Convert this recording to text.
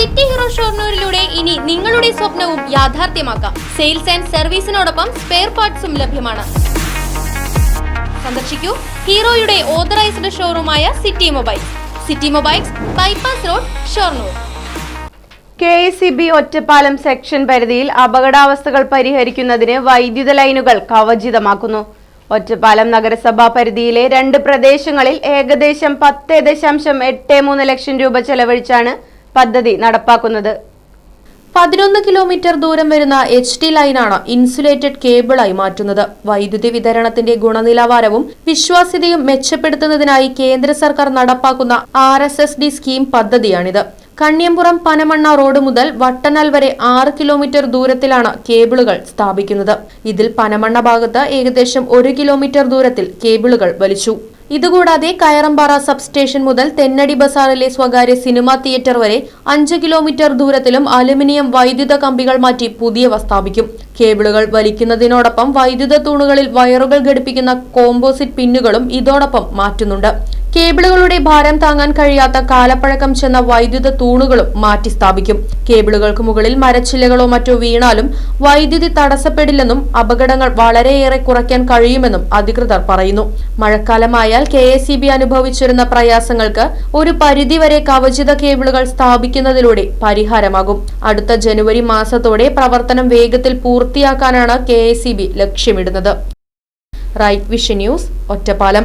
City hero ഷോർണൂരിലൂടെ ഇനി നിങ്ങളുടെ സ്വപ്നവും യാഥാർത്ഥ്യമാക്കാം. സെയിൽസ് ആൻഡ് സർവീസിനോടൊപ്പം സ്പെയർ പാർട്സും ലഭ്യമാണ്. സന്ദർശിക്കൂ ഹീറോയുടെ authorised ഷോറൂമായ City Mobile City Mobiles bypass road Shoranur. K S E B Ottapalam section പരിധിയിൽ അപകടാവസ്ഥകൾ പരിഹരിക്കുന്നതിന് വൈദ്യുത ലൈനുകൾ കവചിതമാക്കുന്നു. ഒറ്റപ്പാലം നഗരസഭാ പരിധിയിലെ രണ്ട് പ്രദേശങ്ങളിൽ ഏകദേശം പത്ത് ദശാംശം എട്ട് മൂന്ന് ലക്ഷം രൂപ ചെലവഴിച്ചാണ് പദ്ധതി നടപ്പാക്കുന്നത്. പതിനൊന്ന് കിലോമീറ്റർ ദൂരം വരുന്ന എച്ച് ടി ലൈനാണ് ഇൻസുലേറ്റഡ് കേബിളായി മാറ്റുന്നത്. വൈദ്യുതി വിതരണത്തിന്റെ ഗുണനിലവാരവും വിശ്വാസ്യതയും മെച്ചപ്പെടുത്തുന്നതിനായി കേന്ദ്ര സർക്കാർ നടപ്പാക്കുന്ന R S S D scheme പദ്ധതിയാണിത്. കണ്ണിയമ്പുറം പനമണ്ണ റോഡ് മുതൽ വട്ടനാൽ വരെ ആറ് കിലോമീറ്റർ ദൂരത്തിലാണ് കേബിളുകൾ സ്ഥാപിക്കുന്നത്. ഇതിൽ പനമണ്ണ ഭാഗത്ത് ഏകദേശം ഒരു കിലോമീറ്റർ ദൂരത്തിൽ കേബിളുകൾ വലിച്ചു. ഇതുകൂടാതെ കയറമ്പാറ സബ്സ്റ്റേഷൻ മുതൽ തെന്നടി ബസാറിലെ സ്വകാര്യ സിനിമാ തിയേറ്റർ വരെ അഞ്ച് കിലോമീറ്റർ ദൂരത്തിലും അലുമിനിയം വൈദ്യുത കമ്പികൾ മാറ്റി പുതിയവ സ്ഥാപിക്കും. കേബിളുകൾ വലിക്കുന്നതിനോടൊപ്പം വൈദ്യുത തൂണുകളിൽ വയറുകൾ ഘടിപ്പിക്കുന്ന കോമ്പോസിറ്റ് പിന്നുകളും ഇതോടൊപ്പം മാറ്റുന്നുണ്ട്. കേബിളുകളുടെ ഭാരം താങ്ങാൻ കഴിയാത്ത കാലപ്പഴക്കം ചെന്ന വൈദ്യുത തൂണുകളും മാറ്റി സ്ഥാപിക്കും. കേബിളുകൾക്ക് മുകളിൽ മരച്ചില്ലകളോ മറ്റോ വീണാലും വൈദ്യുതി തടസ്സപ്പെടില്ലെന്നും അപകടങ്ങൾ വളരെയേറെ കുറയ്ക്കാൻ കഴിയുമെന്നും അധികൃതർ പറയുന്നു. മഴക്കാലമായാൽ കെ എസ് അനുഭവിച്ചിരുന്ന പ്രയാസങ്ങൾക്ക് ഒരു പരിധിവരെ കവചിത കേബിളുകൾ സ്ഥാപിക്കുന്നതിലൂടെ പരിഹാരമാകും. അടുത്ത ജനുവരി മാസത്തോടെ പ്രവർത്തനം വേഗത്തിൽ പൂർത്തിയാക്കാനാണ് കെ ലക്ഷ്യമിടുന്നത്. Right Vision News Ottapalam.